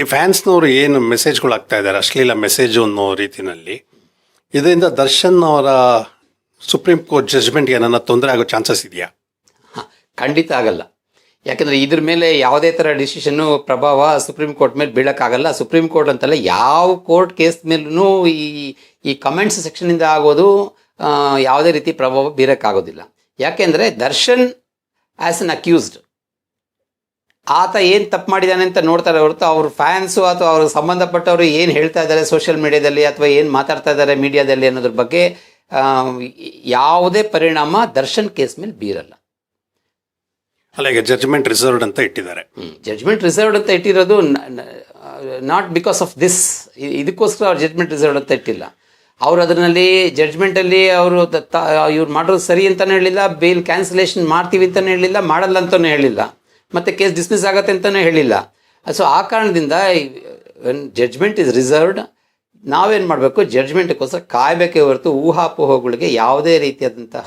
ಈ ಫ್ಯಾನ್ಸ್ನವರು ಏನು ಮೆಸೇಜ್ಗಳು ಆಗ್ತಾ ಇದ್ದಾರೆ, ಅಶ್ಲೀಲ ಮೆಸೇಜ್ ಅನ್ನೋ ರೀತಿಯಲ್ಲಿ ಇದರಿಂದ ದರ್ಶನ್ ಅವರ ಸುಪ್ರೀಂ ಕೋರ್ಟ್ ಜಜ್ಮೆಂಟ್ಗೆ ನನ್ನ ತೊಂದರೆ ಆಗೋ ಚಾನ್ಸಸ್ ಇದೆಯಾ? ಖಂಡಿತ ಆಗಲ್ಲ. ಯಾಕಂದ್ರೆ ಇದ್ರ ಮೇಲೆ ಯಾವುದೇ ಥರ ಡಿಸಿಷನ್ನು ಪ್ರಭಾವ ಸುಪ್ರೀಂ ಕೋರ್ಟ್ ಮೇಲೆ ಬೀಳೋಕ್ಕಾಗಲ್ಲ. ಸುಪ್ರೀಂ ಕೋರ್ಟ್ ಅಂತಲ್ಲ ಯಾವ ಕೋರ್ಟ್ ಕೇಸ್ ಮೇಲೂ ಈ ಈ ಕಮೆಂಟ್ಸ್ ಸೆಕ್ಷನಿಂದ ಆಗೋದು ಯಾವುದೇ ರೀತಿ ಪ್ರಭಾವ ಬೀರಕ್ಕಾಗೋದಿಲ್ಲ. ಯಾಕೆಂದ್ರೆ ದರ್ಶನ್ ಆಸ್ ಅನ್ ಅಕ್ಯೂಸ್ಡ್ ಆತ ಏನು ತಪ್ಪು ಮಾಡಿದ್ದಾನೆ ಅಂತ ನೋಡ್ತಾರೆ ಹೊರತು ಅವ್ರ ಫ್ಯಾನ್ಸು ಅಥವಾ ಅವ್ರಿಗೆ ಸಂಬಂಧಪಟ್ಟವರು ಏನು ಹೇಳ್ತಾ ಇದ್ದಾರೆ ಸೋಷಿಯಲ್ ಮೀಡಿಯಾದಲ್ಲಿ ಅಥವಾ ಏನು ಮಾತಾಡ್ತಾ ಇದ್ದಾರೆ ಮೀಡಿಯಾದಲ್ಲಿ ಅನ್ನೋದ್ರ ಬಗ್ಗೆ ಯಾವುದೇ ಪರಿಣಾಮ ದರ್ಶನ್ ಕೇಸ್ ಮೇಲೆ ಬೀರಲ್ಲ. ಅಲ್ಲ ಈಗ ಜಜ್ಮೆಂಟ್ ರಿಸರ್ವ್ಡ್ ಅಂತ ಇಟ್ಟಿದ್ದಾರೆ. ಜಡ್ಜ್ಮೆಂಟ್ ರಿಸರ್ವ್ಡ್ ಅಂತ ಇಟ್ಟಿರೋದು ನಾಟ್ ಬಿಕಾಸ್ ಆಫ್ ದಿಸ್ ಇದಕ್ಕೋಸ್ಕರ ಅವ್ರು ಜಡ್ಜ್ಮೆಂಟ್ ರಿಸರ್ವ್ಡ್ ಅಂತ ಇಟ್ಟಿಲ್ಲ. ಅವ್ರು ಅದರಲ್ಲಿ ಜಡ್ಜ್ಮೆಂಟಲ್ಲಿ ಅವರು ಇವ್ರು ಮಾಡೋದು ಸರಿ ಅಂತಲೇ ಹೇಳಿಲ್ಲ ಬೇಲ್ ಕ್ಯಾನ್ಸಲೇಷನ್ ಮಾಡ್ತೀವಿ ಅಂತಲೇ ಹೇಳಿಲ್ಲ ಮಾಡಲ್ಲ ಅಂತಲೂ ಹೇಳಿಲ್ಲ. ಮತ್ತು ಕೇಸ್ ಡಿಸ್ಮಿಸ್ ಆಗತ್ತೆ ಅಂತಲೂ ಹೇಳಿಲ್ಲ. ಸೊ ಆ ಕಾರಣದಿಂದ ಜಡ್ಜ್ಮೆಂಟ್ ಇಸ್ ರಿಸರ್ವ್ಡ್ ನಾವೇನು ಮಾಡಬೇಕು? ಜಡ್ಜ್ಮೆಂಟ್ಗೋಸ್ಕರ ಕಾಯಬೇಕೇ ಹೊರತು ಊಹಾಪೋಹಗಳಿಗೆ ಯಾವುದೇ ರೀತಿಯಾದಂತಹ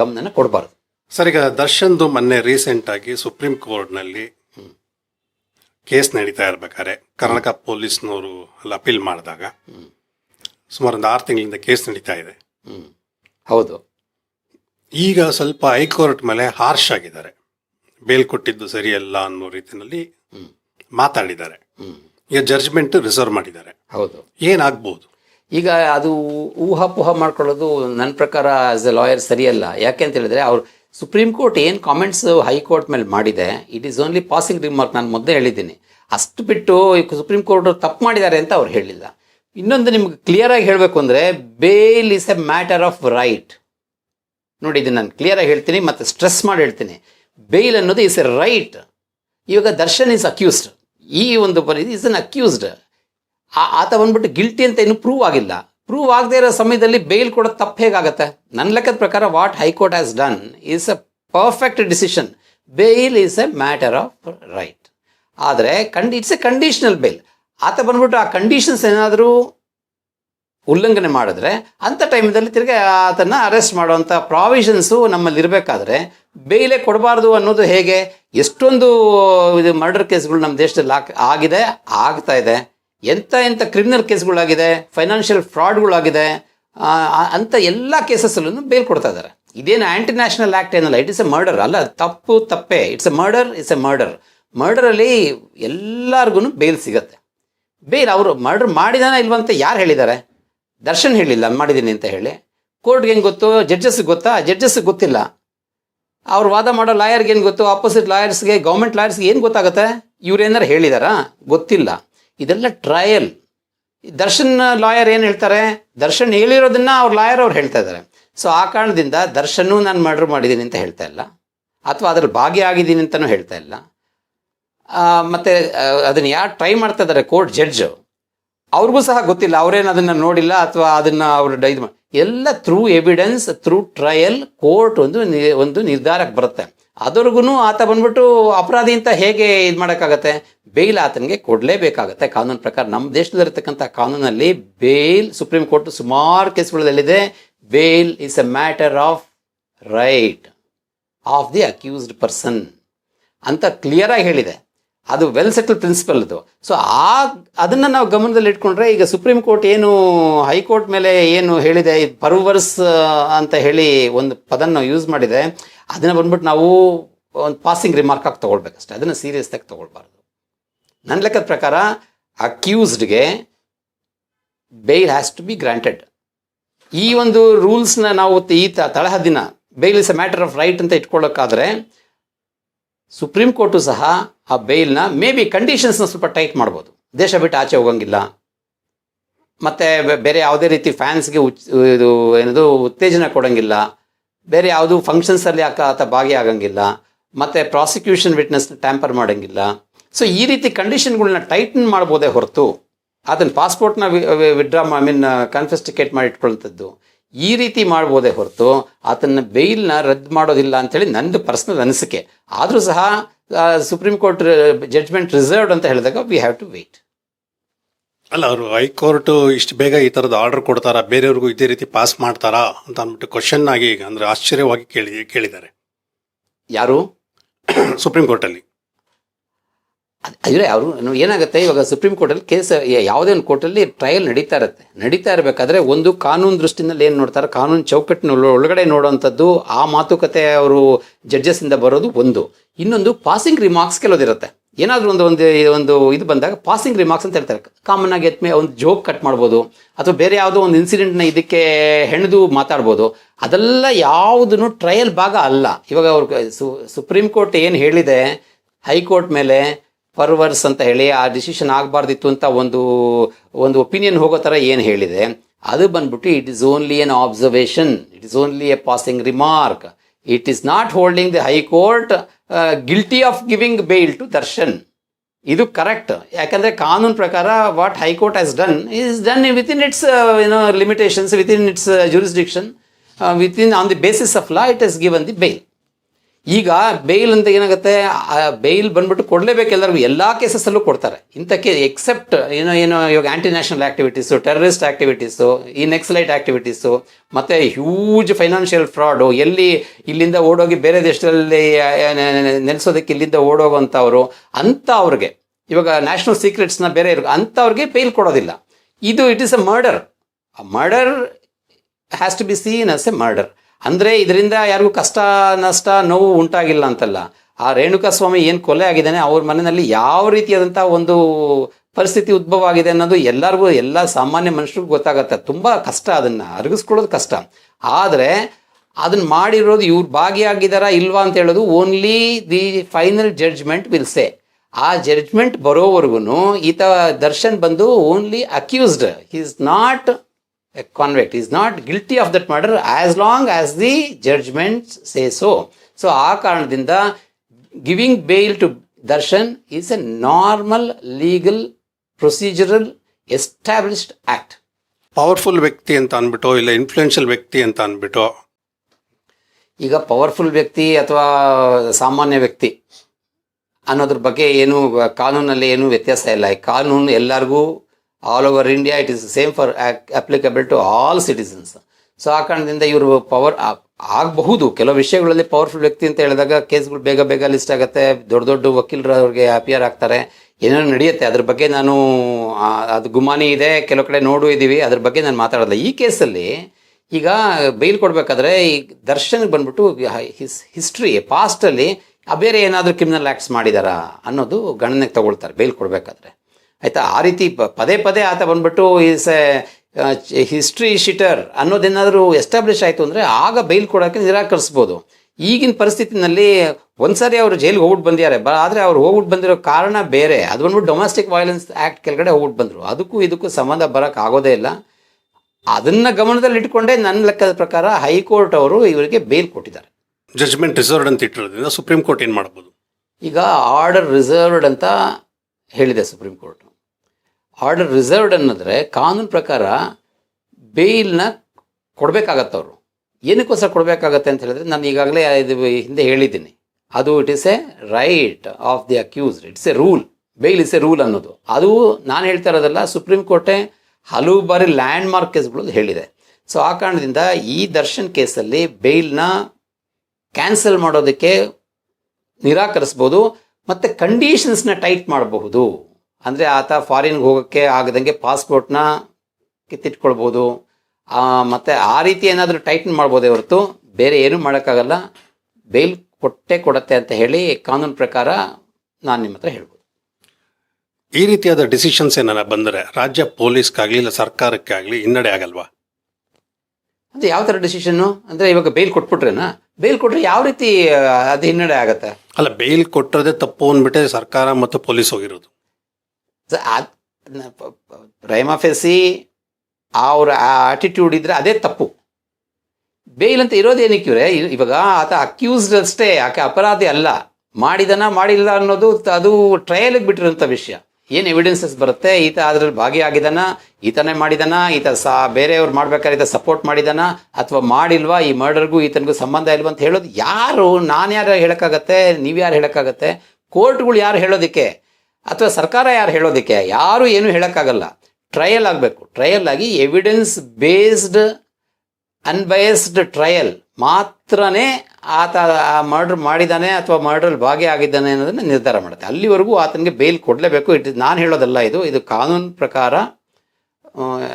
ಗಮನನ ಕೊಡಬಾರ್ದು. ಸರ್ ಈಗ ದರ್ಶನ್ದು ಮೊನ್ನೆ ರೀಸೆಂಟ್ ಆಗಿ ಸುಪ್ರೀಂ ಕೋರ್ಟ್ನಲ್ಲಿ ಕೇಸ್ ನಡೀತಾ ಇರ್ಬೇಕಾದ್ರೆ ಕರ್ನಾಟಕ ಪೊಲೀಸ್ನವರು ಅಲ್ಲಿ ಅಪೀಲ್ ಮಾಡಿದಾಗ ಸುಮಾರು ಒಂದು ಆರು ತಿಂಗಳಿಂದ ಕೇಸ್ ನಡೀತಾ ಇದೆ. ಹೌದು. ಈಗ ಸ್ವಲ್ಪ ಹೈಕೋರ್ಟ್ ಮೇಲೆ ಹಾರ್ಶ್ ಆಗಿದ್ದಾರೆ. ಬೇಲ್ ಕೊಟ್ಟಿದ್ದು ಸರಿಯಲ್ಲ ಅನ್ನೋ ರೀತಿಯಲ್ಲಿ. ಮಾತಾಡಿದ್ದಾರೆ. ಈಗ ಜಡ್ಜ್ಮೆಂಟ್ ರಿಸರ್ವ್ ಮಾಡಿದ್ದಾರೆ. ಹೌದು. ಏನಾಗ್ಬೋದು? ಈಗ ಅದು ಊಹಾಪೋಹ ಮಾಡ್ಕೊಳ್ಳೋದು ನನ್ನ ಪ್ರಕಾರ ಆಸ್ ಎ ಲಾಯರ್ ಸರಿಯಲ್ಲ. ಯಾಕೆ ಅಂತ ಹೇಳಿದ್ರೆ ಅವ್ರು ಸುಪ್ರೀಂ ಕೋರ್ಟ್ ಏನು ಕಾಮೆಂಟ್ಸ್ ಹೈಕೋರ್ಟ್ ಮೇಲೆ ಮಾಡಿದೆ it is only passing remark ನಾನು ಮೊದಲೇ ಹೇಳಿದ್ದೀನಿ. ಅಷ್ಟು ಬಿಟ್ಟು ಸುಪ್ರೀಂ ಕೋರ್ಟ್ ತಪ್ಪು ಮಾಡಿದ್ದಾರೆ ಅಂತ ಅವ್ರು ಹೇಳಿಲ್ಲ. ಇನ್ನೊಂದು ನಿಮ್ಗೆ ಕ್ಲಿಯರ್ ಆಗಿ ಹೇಳಬೇಕು ಅಂದರೆ bail is a matter of right ನೋಡಿ ಇದು ನಾನು ಕ್ಲಿಯರ್ ಆಗಿ ಹೇಳ್ತೀನಿ ಮತ್ತು ಸ್ಟ್ರೆಸ್ ಮಾಡಿ ಹೇಳ್ತೀನಿ. ಬೇಲ್ ಅನ್ನೋದು ಇಸ್ ಎ ರೈಟ್ ಇವಾಗ ದರ್ಶನ್ ಇಸ್ ಅಕ್ಯೂಸ್ಡ್ ಈ ಒಂದು ಇಸ್ ಅನ್ ಅಕ್ಯೂಸ್ಡ್ ಆತ ಬಂದ್ಬಿಟ್ಟು ಗಿಲ್ಟಿ ಅಂತ ಇನ್ನೂ ಪ್ರೂವ್ ಆಗಿಲ್ಲ. ಪ್ರೂವ್ ಆಗದೆ ಇರೋ ಸಮಯದಲ್ಲಿ ಬೇಲ್ ಕೊಡೋದು ತಪ್ಪು ಹೇಗಾಗತ್ತೆ? ನನ್ನ ಲೆಕ್ಕದ ಪ್ರಕಾರ what high court has done is a perfect decision bail is a matter of right ಆದರೆ ಕಂಡಿ ಇಟ್ಸ್ ಎ ಕಂಡೀಷನಲ್ ಬೇಲ್ ಆತ ಬಂದ್ಬಿಟ್ಟು ಆ ಕಂಡೀಷನ್ಸ್ ಏನಾದರೂ ಉಲ್ಲಂಘನೆ ಮಾಡಿದ್ರೆ ಅಂಥ ಟೈಮಲ್ಲಿ ತಿರ್ಗಿ ಅದನ್ನು ಅರೆಸ್ಟ್ ಮಾಡುವಂಥ ಪ್ರಾವಿಷನ್ಸು ನಮ್ಮಲ್ಲಿ ಇರಬೇಕಾದ್ರೆ ಬೇಲೆ ಕೊಡಬಾರ್ದು ಅನ್ನೋದು ಹೇಗೆ? ಎಷ್ಟೊಂದು ಇದು ಮರ್ಡರ್ ಕೇಸ್ಗಳು ನಮ್ಮ ದೇಶದಲ್ಲಿ ಆಗ್- ಆಗಿದೆ, ಆಗ್ತಾ ಇದೆ. ಎಂಥ ಎಂಥ ಕ್ರಿಮಿನಲ್ ಕೇಸ್ಗಳಾಗಿದೆ ಫೈನಾನ್ಷಿಯಲ್ ಫ್ರಾಡ್ಗಳಾಗಿದೆ ಅಂಥ ಎಲ್ಲ ಕೇಸಸ್ಸಲ್ಲೂ ಬೇಲ್ ಕೊಡ್ತಾ ಇದ್ದಾರೆ. ಇದೇನು ಆ್ಯಂಟಿ ನ್ಯಾಷನಲ್ ಆ್ಯಕ್ಟ್ ಏನಲ್ಲ ಇಟ್ ಇಸ್ ಎ ಮರ್ಡರ್ ಅಲ್ಲ, ತಪ್ಪು ತಪ್ಪೇ. It's a murder it's a murder ಮರ್ಡರಲ್ಲಿ ಎಲ್ಲರಿಗೂ ಬೇಲ್ ಸಿಗತ್ತೆ. ಬೇಲ್ ಅವರು ಮರ್ಡರ್ ಮಾಡಿದಾನ ಇಲ್ವಂತ ಯಾರು ಹೇಳಿದ್ದಾರೆ? ದರ್ಶನ್ ಹೇಳಿಲ್ಲ ಮಾಡಿದ್ದೀನಿ ಅಂತ ಹೇಳಿ. ಕೋರ್ಟ್ಗೆ ಹೆಂಗೆ ಗೊತ್ತು? ಜಡ್ಜಸ್ಗೆ ಗೊತ್ತಾ? ಜಡ್ಜಸ್ಗೆ ಗೊತ್ತಿಲ್ಲ. ಅವ್ರು ವಾದ ಮಾಡೋ ಲಾಯರ್ಗೆ ಏನು ಗೊತ್ತು? ಆಪೋಸಿಟ್ ಲಾಯರ್ಸ್ಗೆ ಗೌರ್ಮೆಂಟ್ ಲಾಯರ್ಸ್ಗೆ ಏನು ಗೊತ್ತಾಗುತ್ತೆ? ಇವ್ರೇನಾರು ಹೇಳಿದಾರಾ? ಗೊತ್ತಿಲ್ಲ. ಇದೆಲ್ಲ ಟ್ರಯಲ್ ದರ್ಶನ್ ಲಾಯರ್ ಏನು ಹೇಳ್ತಾರೆ? ದರ್ಶನ್ ಹೇಳಿರೋದನ್ನ ಅವ್ರ ಲಾಯರ್ ಅವ್ರು ಹೇಳ್ತಾ ಇದ್ದಾರೆ ಸೊ ಆ ಕಾರಣದಿಂದ ದರ್ಶನ್ನು ನಾನು ಮರ್ಡರ್ ಮಾಡಿದ್ದೀನಿ ಅಂತ ಹೇಳ್ತಾ ಇಲ್ಲ. ಅಥವಾ ಅದ್ರಲ್ಲಿ ಭಾಗಿಯಾಗಿದ್ದೀನಿ ಅಂತಲೂ ಹೇಳ್ತಾ ಇಲ್ಲ. ಮತ್ತೆ ಅದನ್ನ ಯಾರು ಟ್ರೈ ಮಾಡ್ತಾ ಇದ್ದಾರೆ ಕೋರ್ಟ್ ಜಡ್ಜ್ ಅವ್ರಿಗೂ ಸಹ ಗೊತ್ತಿಲ್ಲ, ಅವ್ರೇನು ಅದನ್ನ ನೋಡಿಲ್ಲ ಅಥವಾ ಅದನ್ನ ಅವ್ರು ಡೈದ್ ಇದು ಮಾ- ಎಲ್ಲ through evidence through trial court ಒಂದು ಒಂದು ನಿರ್ಧಾರಕ್ಕೆ ಬರುತ್ತೆ. ಅದ್ರಿಗೂ ಆತ ಬಂದ್ಬಿಟ್ಟು ಅಪರಾಧಿ ಅಂತ ಹೇಗೆ ಇದು ಮಾಡೋಕ್ಕಾಗತ್ತೆ? ಬೇಲ್ ಆತನಿಗೆ ಕೊಡಲೇಬೇಕಾಗತ್ತೆ. ಕಾನೂನು ಪ್ರಕಾರ ನಮ್ಮ ದೇಶದಲ್ಲಿರ್ತಕ್ಕಂಥ ಕಾನೂನಲ್ಲಿ ಬೇಲ್ ಸುಪ್ರೀಂ ಕೋರ್ಟ್ ಸುಮಾರು ಕೇಸ್ಗಳಲ್ಲಿದೆ. Bail is a matter of right of the accused person ಅಂತ ಕ್ಲಿಯರ್ ಆಗಿ ಹೇಳಿದೆ. ಅದು ವೆಲ್ ಸೆಟಲ್ ಪ್ರಿನ್ಸಿಪಲ್ ಅದು. ಸೊ ಆ, ಅದನ್ನ ನಾವು ಗಮನದಲ್ಲಿ ಇಟ್ಕೊಂಡ್ರೆ ಈಗ ಸುಪ್ರೀಂ ಕೋರ್ಟ್ ಏನು ಹೈಕೋರ್ಟ್ ಮೇಲೆ ಏನು ಹೇಳಿದೆ ಪರ್ವರ್ಸ್ ಅಂತ ಹೇಳಿ ಒಂದು ಪದನ್ನು ಯೂಸ್ ಮಾಡಿದೆ ಅದನ್ನ ಬಂದ್ಬಿಟ್ಟು ನಾವು ಒಂದು ಪಾಸಿಂಗ್ ರಿಮಾರ್ಕ್ ಆಗಿ ತಗೊಳ್ಬೇಕಷ್ಟೆ. ಅದನ್ನ ಸೀರಿಯಸ್ ಆಗಿ ತಗೊಳ್ಬಾರ್ದು. ನನ್ನ ಲೆಕ್ಕದ ಪ್ರಕಾರ ಅಕ್ಯೂಸ್ಡ್ಗೆ bail has to be granted ಈ ಒಂದು ರೂಲ್ಸ್ನ ನಾವು ಈ ತಳಹದಿನ bail is a matter of right ಅಂತ ಇಟ್ಕೊಳ್ಳೋಕ್ಕಾದ್ರೆ ಸುಪ್ರೀಂ ಕೋರ್ಟು ಸಹ ಆ ಬೇಲ್ನ ಮೇ ಬಿ ಕಂಡೀಷನ್ಸ್ನ ಸ್ವಲ್ಪ ಟೈಟ್ ಮಾಡ್ಬೋದು. ದೇಶ ಬಿಟ್ಟು ಆಚೆ ಹೋಗಂಗಿಲ್ಲ. ಮತ್ತು ಬೇರೆ ಯಾವುದೇ ರೀತಿ ಫ್ಯಾನ್ಸ್ಗೆ ಉಚ್ ಇದು ಏನದು ಉತ್ತೇಜನ ಕೊಡೋಂಗಿಲ್ಲ. ಬೇರೆ ಯಾವುದು ಫಂಕ್ಷನ್ಸಲ್ಲಿ ಆಕ ಆತ ಭಾಗಿಯಾಗಂಗಿಲ್ಲ. ಮತ್ತು ಪ್ರಾಸಿಕ್ಯೂಷನ್ ವಿಟ್ನೆಸ್ನ ಟ್ಯಾಂಪರ್ ಮಾಡೋಂಗಿಲ್ಲ. ಸೊ ಈ ರೀತಿ ಕಂಡೀಷನ್ಗಳನ್ನ ಟೈಟನ್ ಮಾಡ್ಬೋದೇ ಹೊರತು. ಅದನ್ನು ಪಾಸ್ಪೋರ್ಟ್ನ ವಿಡ್ರಾ ಐ ಮೀನ್ ಕನ್ಫೆಸ್ಟಿಕೇಟ್ ಮಾಡಿ ಇಟ್ಕೊಳ್ಳುವಂಥದ್ದು ಈ ರೀತಿ ಮಾಡ್ಬೋದೇ ಹೊರತು ಆತನ ಬೇಲ್ನ ರದ್ದು ಮಾಡೋದಿಲ್ಲ ಅಂಥೇಳಿ ನಂದು ಪರ್ಸ್ನಲ್ ಅನಿಸಿಕೆ. ಆದರೂ ಸಹ ಸುಪ್ರೀಂ ಕೋರ್ಟ್ ಜಡ್ಜ್ಮೆಂಟ್ ರಿಸರ್ವ್ಡ್ ಅಂತ ಹೇಳಿದಾಗ ವಿ ಹ್ಯಾವ್ ಟು ವೇಟ್ ಅಲ್ಲ ಅವರು ಹೈಕೋರ್ಟ್ ಇಷ್ಟು ಬೇಗ ಈ ಥರದ ಆರ್ಡರ್ ಕೊಡ್ತಾರಾ? ಬೇರೆಯವ್ರಿಗೂ ಇದೇ ರೀತಿ ಪಾಸ್ ಮಾಡ್ತಾರಾ ಅಂತ ಅಂದ್ಬಿಟ್ಟು ಕ್ವಶನ್ ಆಗಿ ಅಂದರೆ ಅಂದ್ರೆ ಆಶ್ಚರ್ಯವಾಗಿ ಕೇಳಿ ಕೇಳಿದ್ದಾರೆ. ಯಾರು? ಸುಪ್ರೀಂ ಕೋರ್ಟಲ್ಲಿ ಅಂದರೆ ಅವರು ಏನಾಗುತ್ತೆ, ಇವಾಗ ಸುಪ್ರೀಂ ಕೋರ್ಟಲ್ಲಿ ಕೇಸ್ ಯಾವುದೇ ಒಂದು ಕೋರ್ಟಲ್ಲಿ ಟ್ರಯಲ್ ನಡೀತಾ ಇರುತ್ತೆ. ನಡೀತಾ ಇರಬೇಕಾದ್ರೆ ಒಂದು ಕಾನೂನು ದೃಷ್ಟಿನಲ್ಲಿ ಏನು ನೋಡ್ತಾರೆ, ಕಾನೂನು ಚೌಕಟ್ಟಿನ ಒಳಗಡೆ ನೋಡುವಂಥದ್ದು ಆ ಮಾತುಕತೆ ಅವರು ಜಡ್ಜಸ್ ಇಂದ ಬರೋದು ಒಂದು. ಇನ್ನೊಂದು ಪಾಸಿಂಗ್ ರಿಮಾರ್ಕ್ಸ್ ಕೆಲವೊದಿರುತ್ತೆ. ಏನಾದರೂ ಒಂದು ಒಂದು ಒಂದು ಇದು ಬಂದಾಗ ಪಾಸಿಂಗ್ ರಿಮಾರ್ಕ್ಸ್ ಅಂತ ಹೇಳ್ತಾರೆ. ಕಾಮನ್ ಆಗಿ ಎತ್ಮೆ, ಒಂದು ಜೋಕ್ ಕಟ್ ಮಾಡ್ಬೋದು, ಅಥವಾ ಬೇರೆ ಯಾವುದೋ ಒಂದು ಇನ್ಸಿಡೆಂಟ್ನ ಇದಕ್ಕೆ ಹೆಣ್ದು ಮಾತಾಡ್ಬೋದು. ಅದೆಲ್ಲ ಯಾವುದನ್ನು ಟ್ರಯಲ್ ಭಾಗ ಅಲ್ಲ. ಇವಾಗ ಅವ್ರು ಸುಪ್ರೀಂ ಕೋರ್ಟ್ ಏನು ಹೇಳಿದೆ ಹೈಕೋರ್ಟ್ ಮೇಲೆ ಪರ್ವರ್ಸ್ ಅಂತ ಹೇಳಿ ಆ ಡಿಸಿಷನ್ ಆಗಬಾರ್ದಿತ್ತು ಅಂತ ಒಂದು ಒಂದು ಒಪಿನಿಯನ್ ಹೋಗೋ ಥರ ಏನು ಹೇಳಿದೆ, ಅದು ಬಂದ್ಬಿಟ್ಟು it is only an observation it is only a passing remark it is not holding the high court guilty of giving bail to Darshan ಇದು ಕರೆಕ್ಟ್ ಯಾಕಂದರೆ ಕಾನೂನು ಪ್ರಕಾರ what high court has done is done within its you know limitations within its jurisdiction within on the basis of law it has given the bail ಈಗ bail ಅಂತ ಏನಾಗುತ್ತೆ? Bale ಬಂದ್ಬಿಟ್ಟು ಕೊಡಲೇಬೇಕು ಎಲ್ಲರಿಗೂ. ಎಲ್ಲ ಕೇಸಸ್ಸಲ್ಲೂ ಕೊಡ್ತಾರೆ. ಇಂಥಕ್ಕೆ ಎಕ್ಸೆಪ್ಟ್ ಏನೋ ಏನೋ ಇವಾಗ anti national activities terrorist activities ಈ ನೆಕ್ಸಲೈಟ್ ಆ್ಯಕ್ಟಿವಿಟೀಸು ಮತ್ತು ಹ್ಯೂಜ್ ಫೈನಾನ್ಷಿಯಲ್ ಫ್ರಾಡು ಎಲ್ಲಿ ಇಲ್ಲಿಂದ ಓಡೋಗಿ ಬೇರೆ ದೇಶದಲ್ಲಿ ನೆಲೆಸೋದಕ್ಕೆ ಇಲ್ಲಿಂದ ಓಡೋಗುವಂಥವ್ರು ಅಂಥವ್ರಿಗೆ ಇವಾಗ ನ್ಯಾಷನಲ್ ಸೀಕ್ರೆಟ್ಸ್ನ ಬೇರೆ ಇರೋ ಅಂಥವ್ರಿಗೆ ಬೇಲ್ ಕೊಡೋದಿಲ್ಲ. ಇದು it is a murder murder has to be seen as a murder ಅಂದರೆ ಇದರಿಂದ ಯಾರಿಗೂ ಕಷ್ಟ, ನಷ್ಟ, ನೋವು ಉಂಟಾಗಿಲ್ಲ ಅಂತಲ್ಲ. ಆ ರೇಣುಕಾ ಸ್ವಾಮಿ ಏನು ಕೊಲೆ ಆಗಿದ್ದಾನೆ, ಅವ್ರ ಮನೆಯಲ್ಲಿ ಯಾವ ರೀತಿಯಾದಂಥ ಒಂದು ಪರಿಸ್ಥಿತಿ ಉದ್ಭವ ಆಗಿದೆ ಅನ್ನೋದು ಎಲ್ಲರಿಗೂ, ಎಲ್ಲ ಸಾಮಾನ್ಯ ಮನುಷ್ಯರಿಗೂ ಗೊತ್ತಾಗತ್ತೆ. ತುಂಬ ಕಷ್ಟ ಅದನ್ನು, ಅರಗಿಸ್ಕೊಳ್ಳೋದು ಕಷ್ಟ. ಆದರೆ ಅದನ್ನ ಮಾಡಿರೋದು ಇವ್ರು ಭಾಗಿಯಾಗಿದ್ದಾರಾ ಇಲ್ವಾ ಅಂತ ಹೇಳೋದು only the final judgement will say ಆ ಜಡ್ಜ್ಮೆಂಟ್ ಬರೋವರೆಗೂ ಈತ ದರ್ಶನ್ ಬಂದು only accused is not a convict is not guilty of that murder as long as the judgment say so. So ಆ ಕಾರಣದಿಂದ giving bail to Darshan is a normal legal procedural established act powerful ವ್ಯಕ್ತಿ ಅಂತ ಅಂದ್ಬಿಟ್ಟು ಇಲ್ಲ influential ವ್ಯಕ್ತಿ ಅಂತ ಅಂದ್ಬಿಟ್ಟು? ಈಗ ಪವರ್ಫುಲ್ ವ್ಯಕ್ತಿ ಅಥವಾ ಸಾಮಾನ್ಯ ವ್ಯಕ್ತಿ ಅನ್ನೋದ್ರ ಬಗ್ಗೆ ಏನು ಕಾನೂನಲ್ಲಿ ಏನು ವ್ಯತ್ಯಾಸ ಇಲ್ಲ. ಈ ಕಾನೂನು ಎಲ್ಲರಿಗೂ all over India it is same for applicable to all citizens so ಆ ಕಾರಣದಿಂದ ಇವರು ಪವರ್ ಆಗಬಹುದು. ಕೆಲವು ವಿಷಯಗಳಲ್ಲಿ ಪವರ್ಫುಲ್ ವ್ಯಕ್ತಿ ಅಂತ ಹೇಳಿದಾಗ ಕೇಸ್ಗಳು ಬೇಗ ಬೇಗ ಲಿಸ್ಟ್ ಆಗುತ್ತೆ. ದೊಡ್ಡ ದೊಡ್ಡ ವಕೀಲರು ಅವ್ರಿಗೆ ಅಪಿಯರ್ ಆಗ್ತಾರೆ. ಏನೇನೋ ನಡೆಯುತ್ತೆ. ಅದ್ರ ಬಗ್ಗೆ ನಾನು ಅದು ಗುಮಾನಿ ಇದೆ. ಕೆಲವು ಕಡೆ ನೋಡು ಇದ್ದೀವಿ ಅದ್ರ ಬಗ್ಗೆ ನಾನು ಮಾತಾಡಲ್ಲ ಈ ಕೇಸಲ್ಲಿ ಈಗ ಬೈಲ್ ಕೊಡಬೇಕಾದ್ರೆ ಈ ದರ್ಶನ್ ಬಂದ್ಬಿಟ್ಟು ಹಿಸ್ ಹಿಸ್ಟ್ರಿ ಪಾಸ್ಟಲ್ಲಿ ಬೇರೆ ಏನಾದರೂ ಕ್ರಿಮಿನಲ್ ಆ್ಯಕ್ಟ್ಸ್ ಮಾಡಿದಾರಾ ಅನ್ನೋದು ಗಣನೆಗೆ ತಗೊಳ್ತಾರೆ. ಬೈಲ್ ಕೊಡಬೇಕಾದ್ರೆ. ಆಯ್ತಾ? ಆ ರೀತಿ ಪದೇ ಪದೇ ಆತ ಬಂದ್ಬಿಟ್ಟು ಈಸ್ ಎ ಹಿಸ್ಟ್ರಿ ಶಿಟರ್ ಅನ್ನೋದೇನಾದರೂ ಎಸ್ಟಾಬ್ಲಿಷ್ ಆಯಿತು ಅಂದರೆ ಆಗ ಬೈಲ್ ಕೊಡೋಕ್ಕೆ ನಿರಾಕರಿಸ್ಬೋದು. ಈಗಿನ ಪರಿಸ್ಥಿತಿನಲ್ಲಿ ಒಂದ್ಸರಿ ಅವರು ಜೈಲಿಗೆ ಹೋಗ್ಬಿಟ್ಟು ಬಂದಿದ್ದಾರೆ. ಬ ಆದರೆ ಅವ್ರು ಹೋಗ್ಬಿಟ್ಟು ಬಂದಿರೋ ಕಾರಣ ಬೇರೆ. ಅದು ಬಂದ್ಬಿಟ್ಟು ಡೊಮೆಸ್ಟಿಕ್ ವೈಲೆನ್ಸ್ ಆ್ಯಕ್ಟ್ ಕೆಳಗಡೆ ಹೋಗ್ಬಿಟ್ಟು ಬಂದರು. ಅದಕ್ಕೂ ಇದಕ್ಕೂ ಸಂಬಂಧ ಬರೋಕ್ಕೆ ಆಗೋದೇ ಇಲ್ಲ. ಅದನ್ನ ಗಮನದಲ್ಲಿ ಇಟ್ಕೊಂಡೇ ನನ್ನ ಲೆಕ್ಕದ ಪ್ರಕಾರ ಹೈಕೋರ್ಟ್ ಅವರು ಇವರಿಗೆ ಬೇಲ್ ಕೊಟ್ಟಿದ್ದಾರೆ. ಜಜ್ಮೆಂಟ್ ರಿಸರ್ವ್ಡ್ ಅಂತ ಇಟ್ಟಿರೋದ್ರಿಂದ ಸುಪ್ರೀಂ ಕೋರ್ಟ್ ಏನು ಮಾಡ್ಬೋದು? ಈಗ ಆರ್ಡರ್ ರಿಸರ್ವ್ಡ್ ಅಂತ ಹೇಳಿದೆ ಸುಪ್ರೀಂ ಕೋರ್ಟ್ ಆರ್ಡರ್ ರಿಸರ್ವ್ಡ್ ಅನ್ನೋದ್ರೆ ಕಾನೂನು ಪ್ರಕಾರ ಬೇಲ್ನ ಕೊಡಬೇಕಾಗತ್ತೆ ಅವರು ಏನಕ್ಕೋಸ್ಕರ ಕೊಡಬೇಕಾಗತ್ತೆ ಅಂತ ಹೇಳಿದ್ರೆ ನಾನು ಈಗಾಗಲೇ ಇದು ಹಿಂದೆ ಹೇಳಿದ್ದೀನಿ. ಅದು it is a right of the accused it's a rule bail is a rule ಅನ್ನೋದು. ಅದು ನಾನು ಹೇಳ್ತಾ ಇರೋದಲ್ಲ ಸುಪ್ರೀಂ ಕೋರ್ಟೆ ಹಲವು ಬಾರಿ ಲ್ಯಾಂಡ್ ಮಾರ್ಕ್ ಕೇಸ್ಗಳು ಹೇಳಿದೆ. ಸೊ ಆ ಕಾರಣದಿಂದ ಈ ದರ್ಶನ್ ಕೇಸಲ್ಲಿ ಬೇಲ್ನ ಕ್ಯಾನ್ಸಲ್ ಮಾಡೋದಕ್ಕೆ ನಿರಾಕರಿಸ್ಬೋದು, ಮತ್ತು ಕಂಡೀಷನ್ಸ್ನ ಟೈಟ್ ಮಾಡಬಹುದು. ಅಂದರೆ ಆತ ಫಾರಿನ್ಗೆ ಹೋಗೋಕ್ಕೆ ಆಗದಂಗೆ ಪಾಸ್ಪೋರ್ಟ್ನ ಕಿತ್ತಿಟ್ಕೊಳ್ಬೋದು. ಮತ್ತು ಆ ರೀತಿ ಏನಾದರೂ ಟೈಟನ್ ಮಾಡ್ಬೋದೇ ಹೊರತು ಬೇರೆ ಏನೂ ಮಾಡೋಕ್ಕಾಗಲ್ಲ. ಬೇಲ್ ಕೊಟ್ಟೆ ಕೊಡತ್ತೆ ಅಂತ ಹೇಳಿ ಕಾನೂನು ಪ್ರಕಾರ ನಾನು ನಿಮ್ಮ ಹತ್ರ ಹೇಳ್ಬೋದು. ಈ ರೀತಿಯಾದ ಡಿಸಿಷನ್ಸ್ ಏನಾರ ಬಂದರೆ ರಾಜ್ಯ ಪೊಲೀಸ್ಗಾಗಲಿ ಇಲ್ಲ ಸರ್ಕಾರಕ್ಕಾಗಲಿ ಹಿನ್ನಡೆ ಆಗಲ್ವಾ? ಅಂದರೆ ಯಾವ ಥರ ಡಿಸಿಷನ್ನು ಅಂದರೆ ಇವಾಗ ಬೇಲ್ ಕೊಟ್ಬಿಟ್ರೇನಾ? ಬೇಲ್ ಕೊಟ್ಟರೆ ಯಾವ ರೀತಿ ಅದು ಹಿನ್ನಡೆ ಆಗುತ್ತೆ? ಅಲ್ಲ ಬೇಲ್ ಕೊಟ್ಟರೆ ತಪ್ಪು ಅಂದ್ಬಿಟ್ಟೆ ಸರ್ಕಾರ ಮತ್ತು ಪೊಲೀಸ್ ಹೋಗಿರೋದು. ಪ್ರೈಮ್ ಅವರ ಅವ್ರ ಆಟಿಟ್ಯೂಡ್ ಇದ್ರೆ ಅದೇ ತಪ್ಪು. ಬೇಲ್ ಅಂತ ಇರೋದೇನಕ್ಕೆ ಇವ್ರೆ? ಇ- ಇವಾಗ ಆತ ಅಕ್ಯೂಸ್ಡ್ ಅಷ್ಟೇ, ಆಕೆ ಅಪರಾಧಿ ಅಲ್ಲ. ಮಾಡಿದನ ಮಾಡಿಲ್ಲ ಅನ್ನೋದು ಅದು ಟ್ರಯಲ್ಗೆ ಬಿಟ್ಟಿರೋಂಥ ವಿಷಯ. ಏನು ಎವಿಡೆನ್ಸಸ್ ಬರುತ್ತೆ? ಈತ ಅದ್ರಲ್ಲಿ ಭಾಗಿಯಾಗಿದ್ದಾನ ಈತನೇ ಮಾಡಿದಾನ, ಈತ ಸಾ, ಬೇರೆಯವ್ರು ಮಾಡ್ಬೇಕಾದ್ರೆ ಈತ ಸಪೋರ್ಟ್ ಮಾಡಿದಾನ, ಅಥವಾ ಮಾಡಿಲ್ವಾ, ಈ ಮರ್ಡರ್ಗೂ ಈತನಿಗೂ ಸಂಬಂಧ ಇಲ್ವಾ ಅಂತ ಹೇಳೋದು ಯಾರು? ನಾನು ಯಾರು ಹೇಳೋಕ್ಕಾಗತ್ತೆ? ನೀವು ಯಾರು ಹೇಳೋಕ್ಕಾಗತ್ತೆ? ಕೋರ್ಟ್ಗಳು ಯಾರು ಹೇಳೋದಕ್ಕೆ? ಅಥವಾ ಸರ್ಕಾರ ಯಾರು ಹೇಳೋದಕ್ಕೆ ಯಾರು ಏನು ಹೇಳೋಕ್ಕಾಗಲ್ಲ. ಟ್ರಯಲ್ ಆಗಬೇಕು. ಟ್ರಯಲ್ ಆಗಿ ಎವಿಡೆನ್ಸ್ ಬೇಸ್ಡ್ ಅನ್ಬಯಸ್ಡ್ ಟ್ರಯಲ್ ಮಾತ್ರನೇ ಆತ ಆ ಮರ್ಡರ್ ಮಾಡಿದ್ದಾನೆ ಅಥವಾ ಮರ್ಡರ್ ಭಾಗಿಯಾಗಿದ್ದಾನೆ ಅನ್ನೋದನ್ನು ನಿರ್ಧಾರ ಮಾಡುತ್ತೆ. ಅಲ್ಲಿವರೆಗೂ ಆತನಿಗೆ ಬೇಲ್ ಕೊಡಲೇಬೇಕು. ಇಟ್ ನಾನು ಹೇಳೋದಲ್ಲ ಇದು. ಇದು ಕಾನೂನು ಪ್ರಕಾರ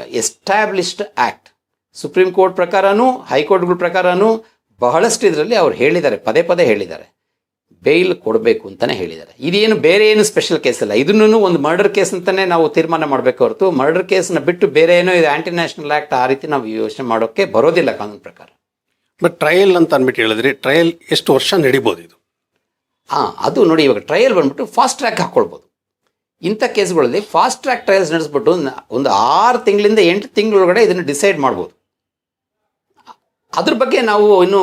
ಎಸ್ಟಾಬ್ಲಿಷ್ಡ್ ಆ್ಯಕ್ಟ್ ಸುಪ್ರೀಂ ಕೋರ್ಟ್ ಪ್ರಕಾರನೂ ಹೈಕೋರ್ಟ್ಗಳ ಪ್ರಕಾರನೂ ಬಹಳಷ್ಟು ಇದರಲ್ಲಿ ಅವ್ರು ಹೇಳಿದ್ದಾರೆ. ಪದೇ ಪದೇ ಹೇಳಿದ್ದಾರೆ. ಬೇಲ್ ಕೊಡಬೇಕು ಅಂತಲೇ ಹೇಳಿದ್ದಾರೆ. ಇದೇನು ಬೇರೆ ಏನು ಸ್ಪೆಷಲ್ ಕೇಸ್ ಅಲ್ಲ ಇದನ್ನು ಒಂದು ಮರ್ಡರ್ ಕೇಸ್ ಅಂತಲೇ ನಾವು ತೀರ್ಮಾನ ಮಾಡಬೇಕು ಹೊರತು ಮರ್ಡರ್ ಕೇಸ್ನ ಬಿಟ್ಟು ಬೇರೆ ಏನೋ ಇದು ಆ್ಯಂಟಿ ನ್ಯಾಷನಲ್ ಆ್ಯಕ್ಟ್ ಆ ರೀತಿ ನಾವು ಯೋಚನೆ ಮಾಡೋಕ್ಕೆ ಬರೋದಿಲ್ಲ ಕಾನೂನು ಪ್ರಕಾರ. ಬಟ್ ಟ್ರಯಲ್ ಅಂತ ಅಂದ್ಬಿಟ್ಟು ಹೇಳಿದ್ರಿ ಟ್ರಯಲ್ ಎಷ್ಟು ವರ್ಷ ನಡಿಬೋದು ಇದು? ಹಾಂ ಅದು ನೋಡಿ ಇವಾಗ ಟ್ರಯಲ್ ಬಂದ್ಬಿಟ್ಟು ಫಾಸ್ಟ್ ಟ್ರ್ಯಾಕ್ ಹಾಕ್ಕೊಳ್ಬೋದು ಇಂಥ ಕೇಸ್ಗಳಲ್ಲಿ ಫಾಸ್ಟ್ ಟ್ರ್ಯಾಕ್ ಟ್ರಯಲ್ಸ್ ನಡೆಸ್ಬಿಟ್ಟು ಒಂದು ಆರು ತಿಂಗಳಿಂದ ಎಂಟು ತಿಂಗಳೊಳಗಡೆ ಇದನ್ನು ಡಿಸೈಡ್ ಮಾಡ್ಬೋದು. ಅದ್ರ ಬಗ್ಗೆ ನಾವು ಇನ್ನು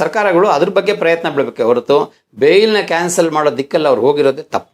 ಸರ್ಕಾರಗಳು ಅದ್ರ ಬಗ್ಗೆ ಪ್ರಯತ್ನ ಬಿಡಬೇಕು ಹೊರತು ಬೇಲ್ನ ಕ್ಯಾನ್ಸಲ್ ಮಾಡೋ ದಿಕ್ಕಲ್ಲಿ ಅವ್ರು ಹೋಗಿರೋದೇ ತಪ್ಪು.